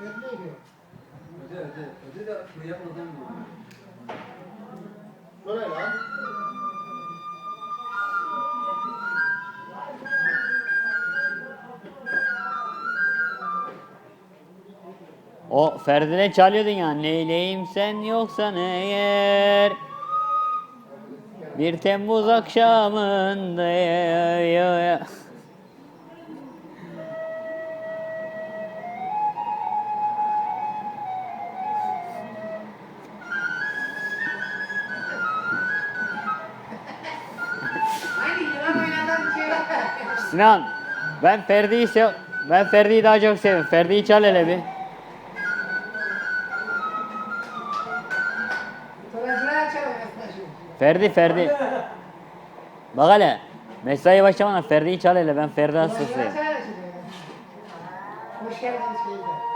Öde öde. Öde de buraya yapmadan mı? Şuraya lan. O Ferdi'ne çalıyordun ya. Neyleyim sen yoksan eğer. Bir Temmuz akşamında ya, ya, ya. Sinan ben Ferdi'yi sev ben Ferdi'yi daha çok seviyorum. Ferdi'yi çal hele bir. Ferdi Ferdi. Bak hele. Mesai başlamadan Ferdi'yi çal hele ben Ferdi hastasıyım. Hoş geldiniz.